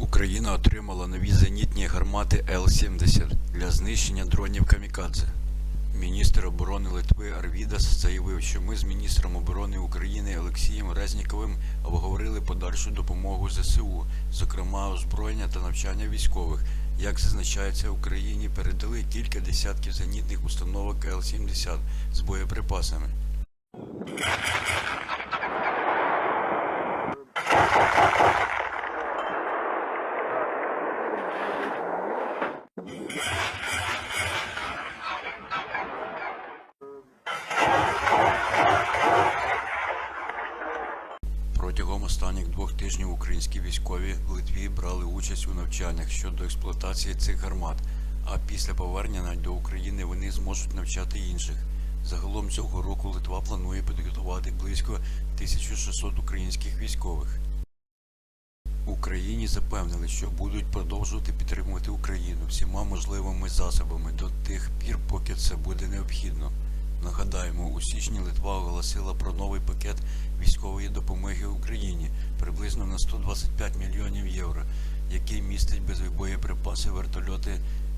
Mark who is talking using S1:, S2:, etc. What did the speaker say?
S1: Україна отримала нові зенітні гармати Л-70 для знищення дронів Камікадзе. Міністр оборони Литви Арвідас заявив, що ми з міністром оборони України Олексієм Резніковим обговорили подальшу допомогу ЗСУ, зокрема озброєння та навчання військових. Як зазначається, Україні передали кілька десятків зенітних установок Л-70 з боєприпасами. Протягом останніх двох тижнів українські військові в Литві брали участь у навчаннях щодо експлуатації цих гармат, а після повернення до України вони зможуть навчати інших. Загалом цього року Литва планує підготувати близько 1600 українських військових. Україні запевнили, що будуть продовжувати підтримувати Україну всіма можливими засобами до тих пір, поки це буде необхідно. Нагадаємо, у січні Литва оголосила про новий пакет приблизно на 125 мільйонів євро, який містить безвібоєприпаси, вертольоти та гармати.